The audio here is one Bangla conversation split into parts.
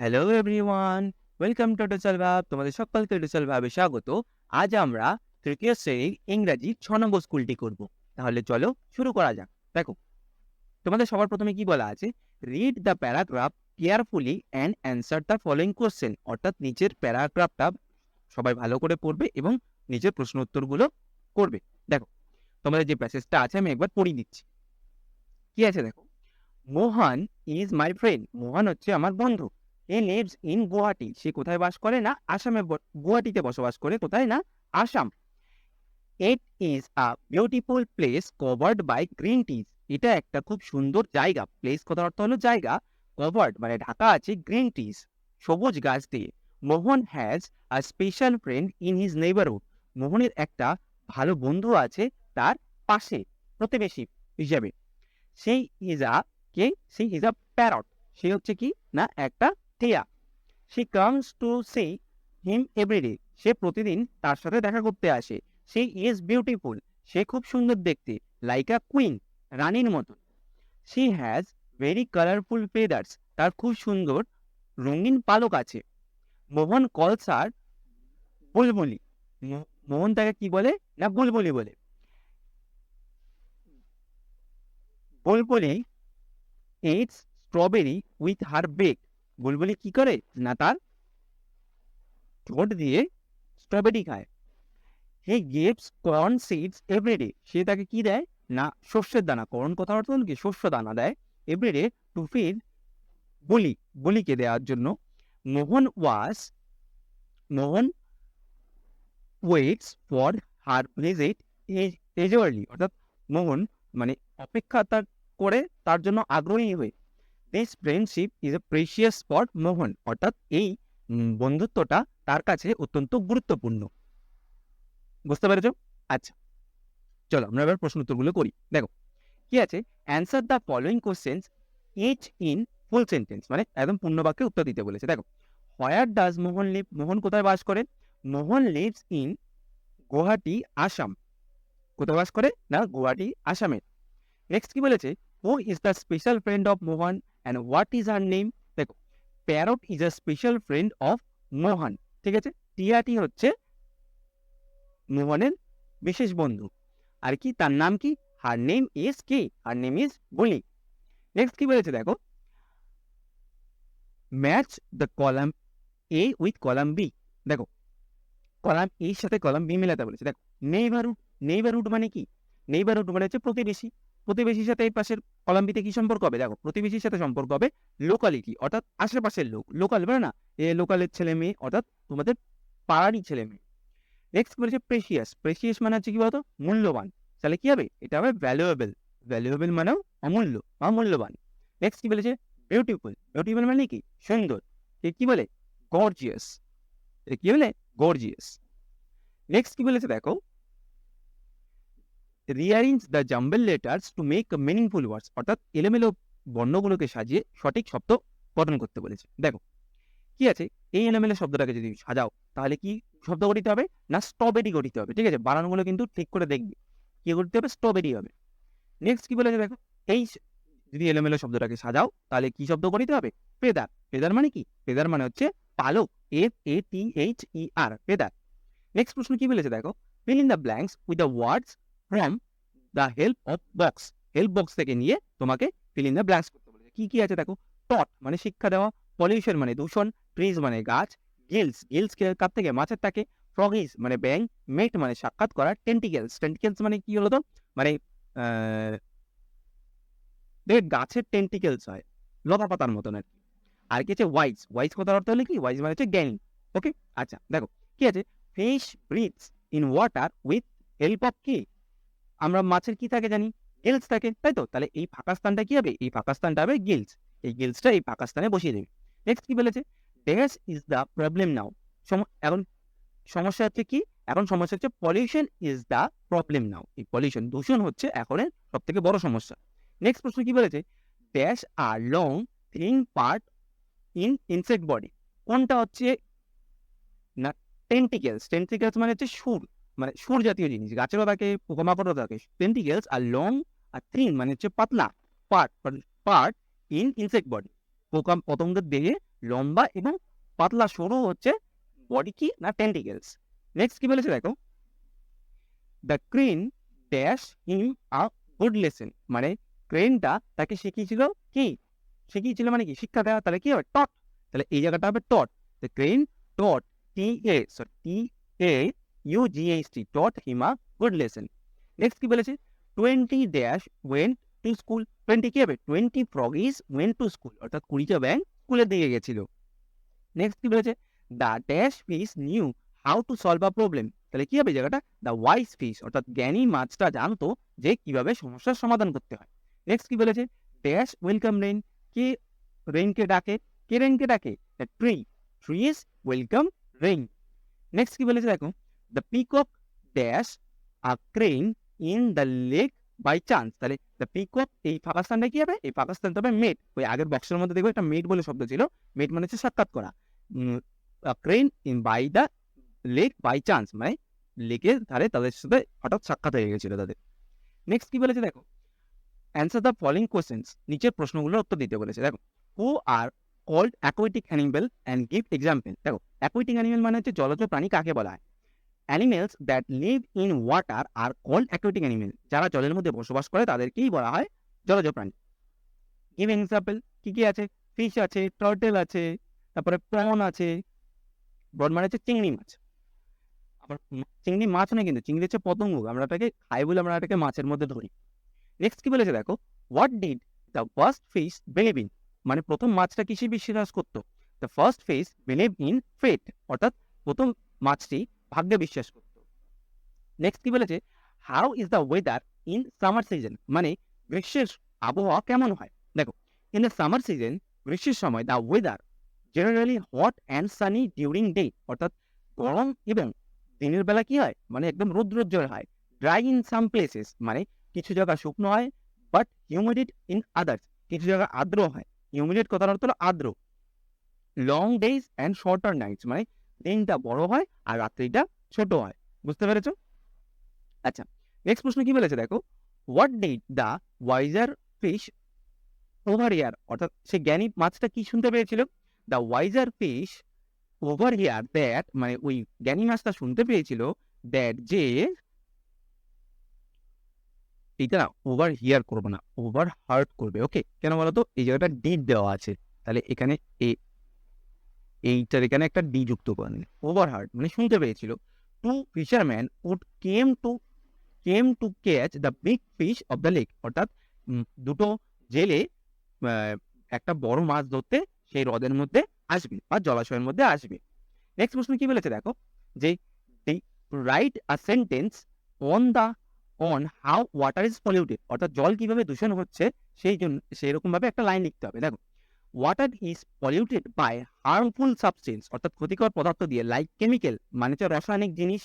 Hello everyone welcome to total ভাব তোমাদের সকলকে টোটাল ভাবে স্বাগত। আজ আমরা তৃতীয় শ্রেণির ইংরাজি ছ নম্বর স্কুলটি করব। তাহলে চলো শুরু করা যাক। দেখো, তোমাদের সবার প্রথমে কি বলা আছে? Read the paragraph carefully and answer the following question অর্থাৎ নিচের প্যারাগ্রাফটা সবাই ভালো করে পড়বে এবং নিজের প্রশ্ন উত্তরগুলো করবে। দেখো, তোমাদের যে প্যাসেজটা আছে, আমি একবার পড়িয়ে দিচ্ছি। কি আছে দেখো? মোহন ইজ মাই ফ্রেন্ড মোহন হচ্ছে আমার বন্ধু। হে লিভস ইন গুয়াহাটি সে কোথায় বাস করে না? আসামে গুয়াহাটিতে বসবাস করে। কোথায় না? Assam. It is a beautiful place covered by green trees এটা একটা খুব সুন্দর জায়গা। প্লেস কথার অর্থ হলো জায়গা। কভার্ড মানে ঢাকা আছে গ্রিন টিজ সবুজ গাছ দিয়ে। Mohan has a special friend in his neighbourhood মোহনের একটা ভালো বন্ধু আছে তার পাশে, প্রতিবেশী হিসাবে। সেই ইজ আ কে সেই ইজ আ প্যারট সে হচ্ছে কি? না, একটা টিয়া। She comes to see him everyday সে প্রতিদিন তার সাথে দেখা করতে আসে। সে ইজ বিউটিফুল সে খুব সুন্দর দেখতে লাইক আ কুইন রানীর মতো she has very colourful feathers তার খুব সুন্দর রঙিন পালক আছে। মোহন কলস আর বুলবুলি মোহন তাকে কি বলে না বুলবুলি বলে? Bulbuli eats strawberry with her beak Bulbuli কি করে? না তার ঠোঁট দিয়ে স্ট্রবেরি খায়। He gives corn seeds everyday সে তাকে কি দেয়? না, শস্যের দানা। কর্ন কথা অর্থ কি? শস্য দানা দেয় এভরিডে টু ফিড বলি, বলিকে দেওয়ার জন্য। Mohan was Mohan waits for her visit eagerly অর্থাৎ মোহন মানে অপেক্ষা তার করে, তার জন্য আগ্রহী হয়ে। This friendship is a precious spot Mohan. অর্থাৎ এই বন্ধুত্বটা তার কাছে অত্যন্ত গুরুত্বপূর্ণ। বুঝতে পেরেছ? আচ্ছা চলো আমরা এবার প্রশ্ন উত্তরগুলো করি। দেখো, কি আছে? Answer the following questions each in full sentence মানে একদম পূর্ণ বাক্যে উত্তর দিতে বলেছে। দেখো where does Mohan live Mohan কোথায় বাস করে? Mohan lives in Guwahati, Assam. কোথায় বাস করে? না, গুয়াহাটি আসামে নেক্সট কি বলেছে? Who is the special friend of Mohan? And what is her name দেখো parrot is a special friend of Mohan ঠিক আছে? টিয়াটি হচ্ছে মোহনের বিশেষ বন্ধু। আর কি, তার নাম কি? হার নেম ইজ কি হার নেম ইজ বলি নেক্সট কি বলেছে দেখো? Match the column A with column B দেখো কলাম এর সাথে কলাম বি মেলাতে বলেছে। দেখো নেইবারহুড নেইবারহুড মানে কি? নেইবারহুড মানে হচ্ছে প্রতিবেশী। প্রতিবেশীর সাথে এই পাশের কলাম বিতে কি সম্পর্ক হবে? দেখো, প্রতিবেশীর সাথে সম্পর্ক হবে লোকালিটি অর্থাৎ আশেপাশের লোক। লোকাল বলে না, এ লোকালের ছেলে মেয়ে, অর্থাৎ তোমাদের পাড়ারই ছেলে মেয়ে। নেক্সট বলেছে প্রেশিয়াস প্রেশিয়াস মানে হচ্ছে কি বলতো? মূল্যবান। তাহলে কি হবে? এটা হবে ভ্যালুয়েবল ভ্যালুয়েবল মানেও অমূল্য বা মূল্যবান। নেক্সট কি বলেছে? বিউটিফুল বিউটিফুল মানে কি? সুন্দর। এ কি বলে? গর্জিয়াস কি বলে? গর্জিয়াস নেক্সট কি বলেছে? দেখো rearrange the jumbled letters to make meaningful words অর্থাৎ এলোমেলো বর্ণগুলোকে সাজিয়ে সঠিক শব্দ গঠন করতে বলেছে। দেখো, কি আছে? এই এলোমেলো শব্দটাকে যদি সাজাও, তাহলে কি শব্দ গঠিত হবে? না স্ট্রবেরি গঠিত হবে। ঠিক আছে? বানানগুলো কিন্তু ঠিক করে দেখবি। কি করতে হবে? স্ট্রবেরি হবে। নেক্সট কি বলেছে দেখো? এই যদি এলোমেলো শব্দটাকে সাজাও, তাহলে কি শব্দ গঠিত হবে? পেদার পেদার মানে কি? পেদার মানে হচ্ছে পালক। F A T H E R feather next প্রশ্ন কি বলেছে দেখো? Fill in the blanks with the words from the help of box help box থেকে নিয়ে তোমাকে ফিল ইন দ্য ব্ল্যাঙ্কস করতে বলেছে। কি কি আছে দেখো? টট মানে শিক্ষা দেওয়া পলিউশন মানে দূষণ ট্রিজ মানে গাছ গিলস গিলস কার থেকে? মাছের থাকে ফ্রগিস মানে ব্যাং মেট মানে সাক্ষাৎ করা টেন্টিকেলস টেন্টিকেলস মানে কি হলো তো মানে দেখ, গাছের টেন্টিকেলস হয়, লতা পাতার মতন আর কি। আর কি আছে ওয়াইজ ওয়াইজ কথার অর্থ হলে কি? ওয়াইজ মানে হচ্ছে জ্ঞানী। ওকে আচ্ছা দেখো, কি আছে? Fish breathes in water with help of কি? আমরা মাছের কি থাকে জানি? গিলস থাকে, তাই তো? তাহলে এই ফাঁকা স্থানটা কি হবে? এই ফাঁকা স্থানটা হবে গিলস এই গিলসটা এই ফাঁকা স্থানে বসিয়ে দেবে। নেক্সট কি বলেছে? Dash is the problem now এখন সমস্যা হচ্ছে কি? এখন সমস্যা হচ্ছে pollution is the problem now এই পলিউশন দূষণ হচ্ছে এখনের সব থেকে বড় সমস্যা। নেক্সট প্রশ্ন কি বলেছে? Dash are long thin part in insect body কোনটা হচ্ছে? না টেন্টিকেলস টেন্টিকেলস মানে হচ্ছে সুর মানে সুর জাতীয় জিনিস গাছেরও থাকে পোকামাকড়ও থাকে টেন্টিকেলস আর লং আর থিন মানে হচ্ছে পাতলা part part in insect body পোকা, পতঙ্গের দেহে লম্বা এবং পাতলা, সরু হচ্ছে বডি কি না টেন্টিকেলস নেক্সট কি বলেছে দেখো? The crane dash him a good lesson মানে ক্রেনটা তাকে শিখিয়েছিল কি? শিখিয়েছিল মানে কি? শিক্ষা দেওয়া, তাহলে কি হবে? টট তাহলে এই জায়গাটা হবে taught the crane taught T A sorry T A U G H T taught him good lesson next কি বলেছে twenty dash went to school twenty কি হবে twenty frogs went to school অর্থাৎ কুড়িটা ব্যাং স্কুলের দিকে গেছিল নেক্সট কি বলেছে the dash fish knew how to solve a problem তাহলে কি হবে জায়গাটা দ্য ওয়াইস ফিস অর্থাৎ জ্ঞানী মাছটা জানতো যে কীভাবে সমস্যার সমাধান করতে হয়। নেক্সট কি বলেছে? ড্যাশ ওয়েলকাম রেন কে রেইনকে ডাকে? কে রেইনকে ডাকে? The tree trees welcome rain next কি বলেছে দেখো? The peacock dash a crane in the lake by chance তাহলে দ্য পিকক এই ফাঁকা স্থানটা কি হবে? এই ফাঁকা স্থানটা হবে মেট ওই আগের বক্সের মধ্যে দেখব একটা মেট বলে শব্দ ছিল। মেট মানে হচ্ছে সাক্ষাৎ করা। Crane in by the lake by chance মানে লেকের ধারে তাদের সাথে হঠাৎ সাক্ষাৎ হয়ে গেছিল তাদের। নেক্সট কি বলেছে দেখো? অ্যান্সার দ্য ফলোইং কোশ্চেন্স নিচের প্রশ্নগুলোর উত্তর দিতে বলেছে। দেখো who are called aquatic animal and give example দেখো অ্যাকোয়েটিক অ্যানিমেল মানে হচ্ছে জলজ প্রাণী কাকে বলা হয়? Animals that live in water are called aquatic animal যারা জলের মধ্যে বসবাস করে তাদেরকেই বলা হয় জলজ প্রাণী। গিভ এক্সাম্পল কি কি আছে? ফিশ আছে টার্টেল আছে, তারপরে প্রন আছে। ব্রড মানে হচ্ছে চিংড়ি মাছ। আবার চিংড়ি মাছ নয় কিন্তু, চিংড়ি হচ্ছে পতঙ্গ। আমরা এটাকে খাই বলে আমরা এটাকে মাছের মধ্যে ধরি। নেক্সট কি বলেছে দেখো? What did the first fish believe in মানে প্রথম মাছটা কিসে বিশ্বাস করতো? The first fish believe in fate অর্থাৎ প্রথম মাছটি ভাগ্যে বিশ্বাস করত। নেক্সট কি বলেছে? How is the weather in summer season মানে গ্রীষ্মের আবহাওয়া কেমন হয়? দেখো ইন দ্য সামার সিজন গ্রীষ্মের সময় the weather generally hot and sunny during day অর্থাৎ গরম এবং দিনের বেলা কি হয়? মানে একদম রৌদ্রোজ্জ্বল হয়। ড্রাই ইন সাম প্লেসেস মানে কিছু জায়গা শুকনো হয় বাট হিউমিডিট ইন আদার্স কিছু জায়গা আর্দ্র হয়। হিউমিডিট কথার অর্থ হলো আর্দ্র। Long days and shorter nights মানে দিনটা বড় হয় আর রাত্রিটা ছোট হয়। বুঝতে পেরেছ? আচ্ছা নেক্সট প্রশ্ন কি বলেছে দেখো? What did the wiser fish overhear অর্থাৎ সে জ্ঞানী মাছটা কি শুনতে পেয়েছিল? The wiser fish overhear that মানে ওই জ্ঞানী মাছটা শুনতে পেয়েছিল দ্যাট যে এইটা না ওভার হিয়ার করব না ওভার হার্ট করবে। ওকে কেন বলতো? এই জায়গাটা ডিড দেওয়া আছে। তাহলে এখানে এ এইটার এখানে একটা ডি যুক্ত করে নিন ওভার হার্ট মানে শুনতে পেয়েছিল। Two fisherman would came to came to catch the big fish of the lake অর্থাৎ দুটো জেলে একটা বড় মাছ ধরতে সেই হ্রদের মধ্যে আসবে বা জলাশয়ের মধ্যে আসবে। নেক্সট প্রশ্ন কি বলেছে দেখো? যে write a sentence on the on how water is polluted অর্থাৎ জল কীভাবে দূষণ হচ্ছে, সেই জন্য সেই রকম ভাবে একটা লাইন লিখতে হবে। দেখো water is polluted by harmful substance অর্থাৎ ক্ষতিকর পদার্থ দিয়ে লাইক কেমিক্যাল মানে হচ্ছে রাসায়নিক জিনিস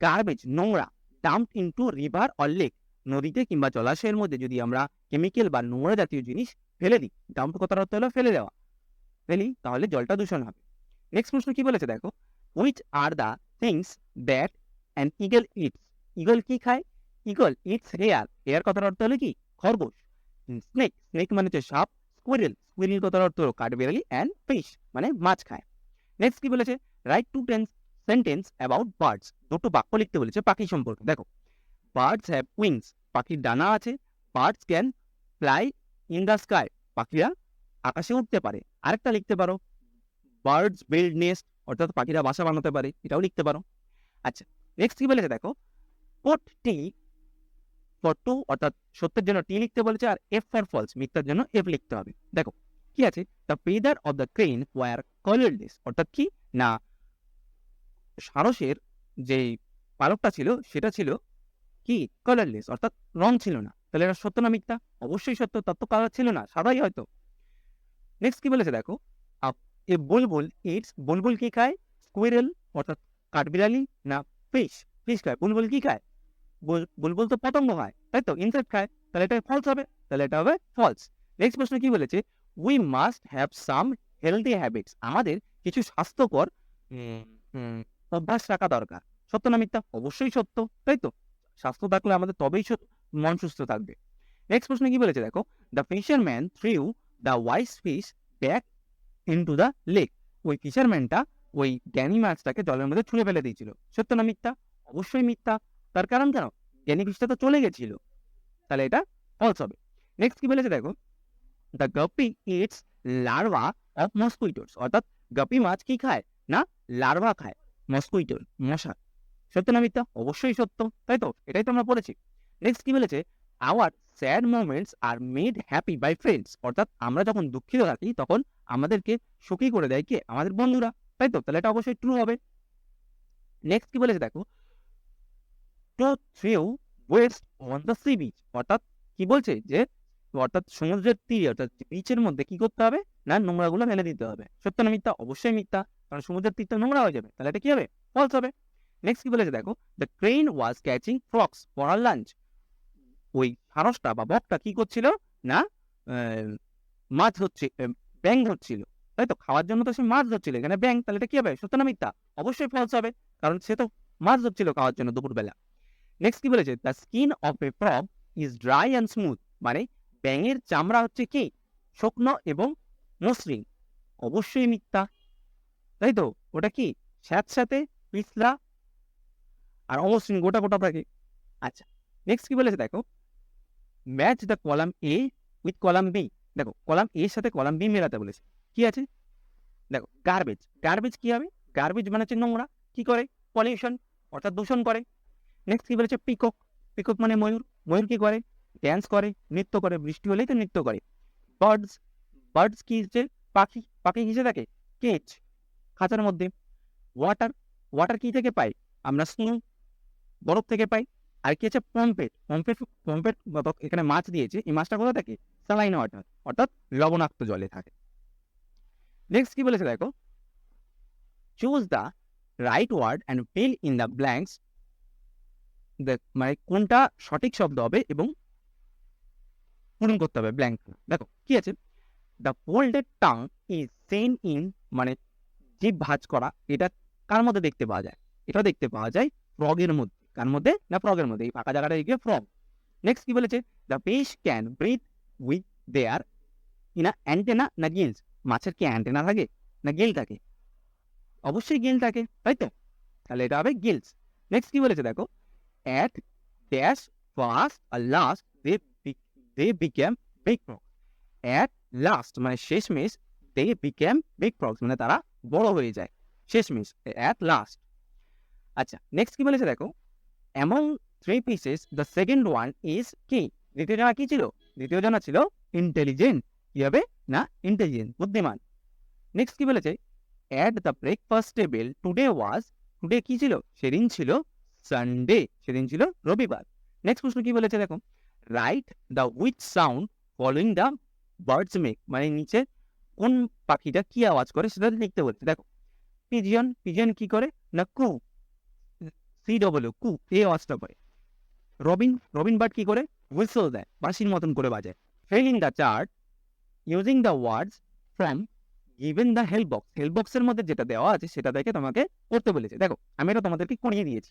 গার্বেজ নোংরা dump into river or lake নদীতে কিংবা জলাশয়ের মধ্যে যদি আমরা কেমিক্যাল বা নোংরা জাতীয় জিনিস ফেলে দিই ডাম্প কথার অর্থ হলো ফেলে দেওয়া। ফেলি, তাহলে জলটা দূষণ হবে। নেক্সট প্রশ্ন কি বলেছে দেখো? Which are the things that and eagle eats eagle কি খায়? ইগল ইটস হেয়ার হেয়ার কথার অর্থ হলো কি? খরগোশ। স্নেক স্নেক মানে হচ্ছে সাপ। স্কুইরেল স্কুইরেল কথার অর্থ কাঠবিড়ালি অ্যান্ড ফিশ মানে মাছ খায়। নেক্সট কি বলেছে? Write two tense sentence about birds দুটো বাক্য লিখতে বলেছে পাখি সম্পর্কে। দেখো বার্ডস হ্যাভ উইংস পাখির ডানা আছে birds can fly in the sky পাখিরা আকাশে উঠতে পারে। আরেকটা লিখতে পারো বার্ডস বিল্ড নেস্ট অর্থাৎ পাখিরা বাসা বানাতে পারে, এটাও লিখতে পারো। আচ্ছা নেক্সট কি বলেছে দেখো পোট টি ফর টু অর্থাৎ সত্যের জন্য টি লিখতে বলেছে আর এফ ফর ফলস মিথ্যার জন্য এফ লিখতে হবে। দেখো, কি আছে? The feather of the crane were colourless অর্থাৎ কি? না, সারসের যে পালকটা ছিল, সেটা ছিল কি? কালারলেস অর্থাৎ রং ছিল না। তাহলে এটা সত্য না মিথ্যা? অবশ্যই সত্য তার কালার ছিল না সাদাই হয়তো। নেক্সট কি বলেছে দেখো? এ বুলবুল ইটস বুলবুল কি খায়? স্কুইরেল অর্থাৎ কাঠবিড়ালি না ফিশ ফিশ খায়, বুলবুল কি খায়? বুলবুল তো পতঙ্গ খায় তাই তো? ইনসেক্ট খায় তাহলে এটা ফলস হবে তাহলে এটা হবে ফলস নেক্সট প্রশ্ন কি বলেছে? We must have some healthy habits আমাদের কিছু স্বাস্থ্যকর অভ্যাস রাখা দরকার। সত্য না মিথ্যা? অবশ্যই সত্য তাই তো? স্বাস্থ্য থাকলে আমাদের তবেই মন সুস্থ থাকবে। নেক্সট প্রশ্ন কি বলেছে? দেখো the fisherman threw the wise fish back into the lake ওই ফিশারম্যানটা ওই জ্ঞানী মাছটাকে জলের মধ্যে ছুঁড়ে ফেলে দিয়েছিল। সত্য না মিথ্যা? অবশ্যই মিথ্যা। তার কারণ কেন? জ্ঞানী ফিশটা তো চলে গেছিল। তাহলে এটা ফলস হবে। নেক্সট কি বলেছে দেখো? The guppy eats larva of mosquitoes অর্থাৎ গপি মাছ কি খায়? না লার্ভা খায়। মস্কুইটোর মশা। সত্য না মিথ্যা? অবশ্যই সত্য, তাই তো? এটাই তো আমরা পড়েছি। নেক্সট কি বলেছে? Our sad moments are made happy by friends অর্থাৎ আমরা যখন দুঃখিত থাকি, তখন আমাদেরকে সুখী করে দেয় কে? আমাদের বন্ধুরা, তাই তো? তাহলে এটা অবশ্যই ট্রু হবে। নেক্সট কি বলেছে দেখো? To throw waste on the sea beach অর্থাৎ কি বলছে? যে, অর্থাৎ সমুদ্রের তীরে, অর্থাৎ বিচের মধ্যে কি করতে হবে? না, নোংরাগুলো ফেলে দিতে হবে। সত্য না মিথ্যা? অবশ্যই মিথ্যা। কারণ সমুদ্রের তীরটা নোংরা হয়ে যাবে। তাহলে এটা কি হবে? ফলস হবে। নেক্সট কি বলেছে দেখো? The crane was catching frogs for our lunch ওই সারসটা বা বকটা কি করছিল? না মাছ হচ্ছে ব্যাং ধরছিল। তাই তো? খাওয়ার জন্য তো সে মাছ ধরছিল। এখানে ব্যাং তাহলে এটা কি হবে? সত্য না মিথ্যা? অবশ্যই ফলস হবে। কারণ সে তো মাছ ধরছিল খাওয়ার জন্য দুপুরবেলা। নেক্সট কি বলেছে? The skin of a frog is dry and smooth মানে ব্যাঙের চামড়া হচ্ছে কি? শুকনো এবং মসৃণ। অবশ্যই মিথ্যা। তাই তো? ওটা কি? স্যাঁতস্যাঁতে পিছলা আর অমসৃণ, গোটা গোটা থাকে আচ্ছা নেক্সট কি বলেছে? দেখো। Match the column A with column B দেখো কলাম এর সাথে কলাম বি মেলাতে বলেছে। কি আছে? দেখো গার্বেজ গার্বেজ কি হবে? গার্বেজ মানে হচ্ছে নোংরা। কি করে? পলিউশন অর্থাৎ দূষণ করে। নেক্সট কি বলেছে? পিকক পিকক মানে ময়ূর। ময়ূর কি করে? ড্যান্স করে, নৃত্য করে। বৃষ্টি হলেই তো নৃত্য করে। বার্ডস বার্ডস কি হচ্ছে? পাখি। পাখি কিসে থাকে। কেচ খাঁচার মধ্যে। ওয়াটার ওয়াটার কি থেকে পাই আমরা স্নো বরফ থেকে পাই। আর কি আছে পম্পেট পম্পেট পম্পেট এখানে মাছ দিয়েছে। এই মাছটা কোথা থাকে? স্যালাইন ওয়াটার অর্থাৎ লবণাক্ত জলে থাকে। নেক্সট কি বলেছে দেখো? Choose the right word and fill in the blanks মানে কোনটা সঠিক শব্দ হবে এবং পূরণ করতে হবে ব্ল্যাঙ্ক দেখো, কি আছে? The folded tongue is seen in মানে জিভ ভাঁজ করা, এটা কার মধ্যে দেখতে পাওয়া যায়? এটা দেখতে পাওয়া যায় ফ্রগের মধ্যে। কার মধ্যে? না ফ্রগের মধ্যে, এই ফাঁকা জায়গাটা গিয়ে ফ্রগ নেক্সট কি বলেছে? The fish can breathe with their Ina antenna না গিলস মাছের কি অ্যান্টেনা থাকে? না গিল থাকে? অবশ্যই গিল থাকে, তাই তো? তাহলে এটা হবে গিলস নেক্সট কি বলেছে দেখো? At dash first R last they they became big frog at last মানে শেষমেশ দে বিকেম বিগ ফ্রগস মানে তারা বড় হয়ে যায়। শেষমেশ অ্যাট লাস্ট আচ্ছা নেক্সট কি বলেছে দেখো? Among three pieces the second one is কি দ্বিতীয় জানা কি ছিল? দ্বিতীয় জানা ছিল ইন্টেলিজেন্ট কি হবে না ইন্টেলিজেন্ট বুদ্ধিমান। নেক্সট কি বলেছে? At the breakfast table today was today কি ছিল? সেদিন ছিল সানডে সেদিন ছিল রবিবার। নেক্সট প্রশ্ন কি বলেছে দেখো? Write the with sound following the birds make মানে নিচে কোন পাখিটা কি আওয়াজ করে সেটা লিখতে বলছে। দেখো পিজিয়ন পিজিয়ন কি করে? না কু সি ডবলু কু এই আওয়াজটা করে। রবিন রবিন বার্ড কি করে? হুইসল দেয়, বাঁশির মতন করে বাজায়। Filling the chart using the words from given the help box help বক্সের মধ্যে যেটা দেওয়া আছে সেটা দেখে তোমাকে করতে বলেছে। দেখো, আমি এটা তোমাদেরকে করিয়ে দিয়েছি।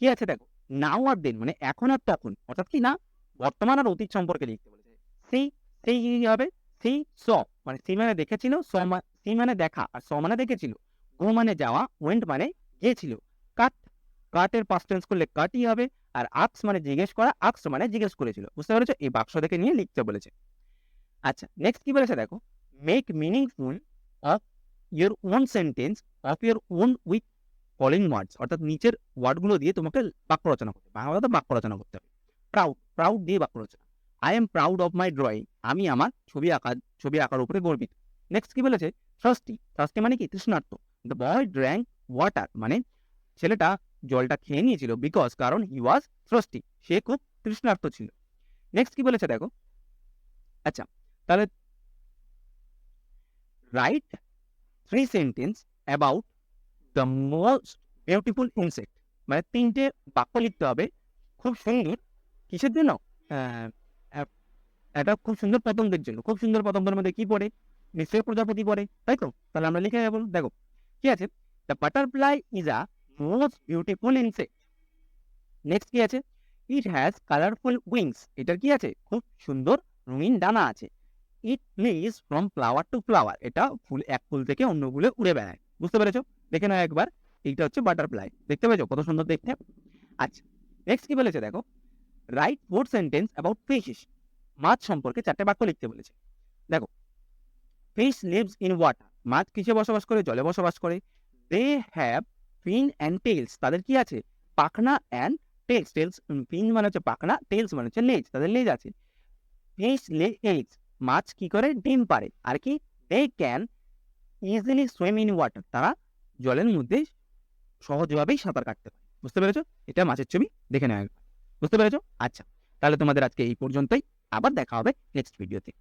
কি আছে দেখো? নাও আর দেন মানে এখন আর তখন। অর্থাৎ কি না? বর্তমান আর অতীত সম্পর্কে লিখতে বলেছে। সেই সেই কি হবে? সেই স মানে সি মানে দেখেছিল স সি মানে দেখা, আর স মানে দেখেছিল। গো মানে যাওয়া ওয়েন্ট মানে গিয়েছিল। কাট কাটের পাস্ট টেন্স করলে কাটই হবে, আর আক্স মানে জিজ্ঞেস করা আক্স মানে জিজ্ঞেস করেছিল। বুঝতে পেরেছ? এই বাক্স দেখে নিয়ে লিখতে বলেছে। আচ্ছা নেক্সট কি বলেছে দেখো? Make meaningful of your own sentence of your own with calling words অর্থাৎ নিচের ওয়ার্ডগুলো দিয়ে তোমাকে বাক্য রচনা করতে হবে। বাংলাতে বাক্য রচনা করতে হবে। প্রাউড প্রাউড দিয়ে বাক্য রচনা। I am proud of my drawing আমি আমার ছবি আঁকা, ছবি আঁকার উপরে গর্বিত। নেক্সট কি বলেছে? থার্স্টি থার্স্টি মানে কি? তৃষ্ণার্ত। দ্য বয় ড্র্যাঙ্ক ওয়াটার মানে ছেলেটা জলটা খেয়ে নিয়েছিল বিকজ কারণ হি ওয়াজ থ্রস্টি সে খুব তৃষ্ণার্থ ছিল। নেক্সট কি বলেছে দেখো? আচ্ছা তাহলে write three sentence about the most beautiful insect মানে তিনটে বাক্য লিখতে হবে। খুব সুন্দর। কিসের জন্য? একটা খুব সুন্দর পতঙ্গের জন্য। খুব সুন্দর পতঙ্গের মধ্যে কি পড়ে? নিশ্চয়ই প্রজাপতি পড়ে, তাই তো? তাহলে আমরা লিখে যাব দেখো, কি আছে? The butterfly is a most beautiful insect next কি আছে? ইট হ্যাজ কালারফুল উইংস এটার কি আছে? খুব সুন্দর রঙিন ডানা আছে। It flies from flower to flower এটা ফুল, এক ফুল থেকে অন্য ফুলে উড়ে বেড়ায়। বুঝতে পেরেছ? দেখে নাও একবার, এইটা হচ্ছে বাটারফ্লাই দেখতে পেয়েছ? কত সুন্দর দেখতে? আচ্ছা নেক্সট কি বলেছে দেখো? Write four sentence about fishes মাছ সম্পর্কে চারটে বাক্য লিখতে বলেছে। দেখো ফিশ লিভস ইন ওয়াটার মাছ কিসে বসবাস করে? জলে বসবাস করে। They have fin and tails তাদের কি আছে? পাখনা অ্যান্ড টেলস টেলস ফিন মানে হচ্ছে পাখনা টেলস মানে হচ্ছে লেজ তাদের লেজ আছে। ফিশ লে এগস মাছ কি করে? ডিম পারে আর কি? They can easily swim in water তারা জলের মধ্যে সহজভাবেই সাঁতার কাটতে পারে। বুঝতে পেরেছ? এটা মাছের ছবি, দেখে নেওয়া বুঝতে পেরেছ? আচ্ছা তাহলে তোমাদের আজকে এই পর্যন্তই। আবার দেখা হবে নেক্সট ভিডিওতে